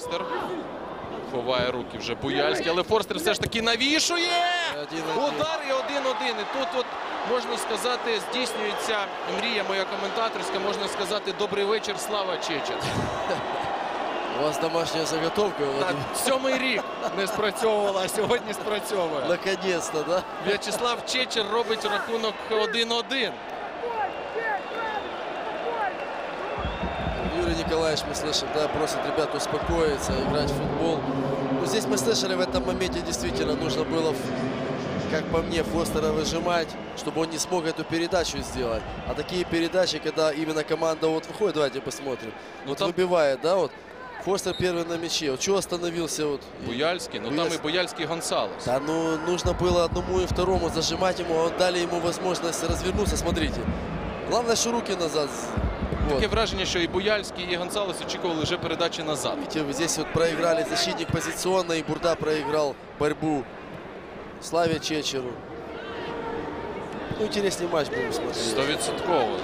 Форстер. Ховає руки вже Буяльський, але Форстер все ж таки навішує. Удар і один-один. І тут от можна сказати, здійснюється мрія моя коментаторська. Можна сказати, добрий вечір, слава Чечен. У вас домашняя заготовка. Так, сьомий рік не спрацьовувала, а сьогодні спрацьовує. Наконец-то, да? В'ячеслав Чечер робить рахунок 1-1. Николаевич, мы слышим, да, просит ребят успокоиться, играть в футбол. Ну, здесь мы слышали, в этом моменте действительно нужно было, как по мне, Фостера выжимать, чтобы он не смог эту передачу сделать. А такие передачи, когда именно команда вот выходит, давайте посмотрим, Ну, вот там- выбивает, да, вот. Фостер первый на мяче. Вот чего остановился вот? Буяльський, ну там і Буяльський. Буяльський Гонсалес. Да, ну нужно было одному и второму зажимать ему, а дали ему возможность развернуться. Смотрите, главное, что руки назад. Вот. Таке враження, що і Буяльський, і Гонсалес очікували вже передачі назад. Видите, здесь вот проиграли защитник позиционно, и Бурда проиграл борьбу Славе Чечеру. Ну, интересный матч будем смотреть. Стовідсотково.